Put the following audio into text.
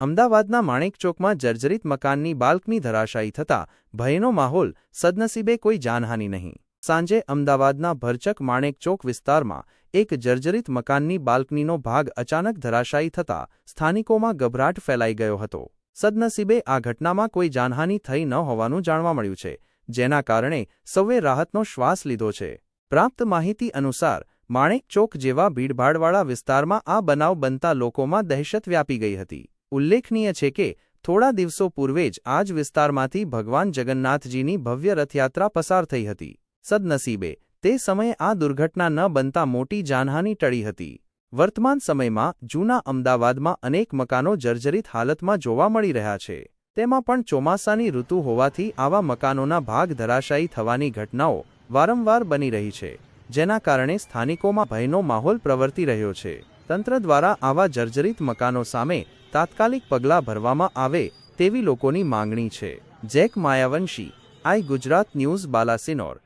અમદાવાદના માણેકચોકમાં જર્જરિત મકાનની બાલ્કની ધરાશાયી થતા ભયનો માહોલ સદનસીબે કોઈ જાનહાનિ નહીં. સાંજે અમદાવાદના ભરચક માણેકચોક વિસ્તારમાં એક જર્જરિત મકાનની બાલ્કનીનો ભાગ અચાનક ધરાશાયી થતા સ્થાનિકોમાં ગભરાટ ફેલાઈ ગયો હતો. સદનસીબે આ ઘટનામાં કોઈ જાનહાનિ થઈ ન હોવાનું જાણવા મળ્યું છે, જેના કારણે સૌએ રાહતનો શ્વાસ લીધો છે. પ્રાપ્ત માહિતી અનુસાર, માણેક ચોક જેવા ભીડભાડવાળા વિસ્તારમાં આ બનાવ બનતા લોકોમાં દહેશત વ્યાપી ગઈ હતી. ઉલ્લેખનીય છે કે, થોડા દિવસો પૂર્વે જ આ જ વિસ્તારમાંથી ભગવાન જગન્નાથજીની ભવ્ય રથયાત્રા પસાર થઈ હતી. સદનસીબે, તે સમયે આ દુર્ઘટના ન બનતા મોટી જાનહાની ટળી હતી. વર્તમાન સમયમાં, જૂના અમદાવાદમાં અનેક મકાનો જર્જરિત હાલતમાં જોવા મળી રહ્યા છે. તેમાં પણ ચોમાસાની ઋતુ હોવાથી આવા મકાનોના ભાગ ધરાશાયી થવાની ઘટનાઓ વારંવાર બની રહી છે, જેના કારણે સ્થાનિકોમાં ભયનો માહોલ પ્રવર્તી રહ્યો છે. તંત્ર દ્વારા આવા જર્જરિત મકાનો સામે તાત્કાલિક પગલાં ભરવામાં આવે તેવી લોકોની માંગણી છે. Jack Mayavanshi I Gujarat news Balasinor.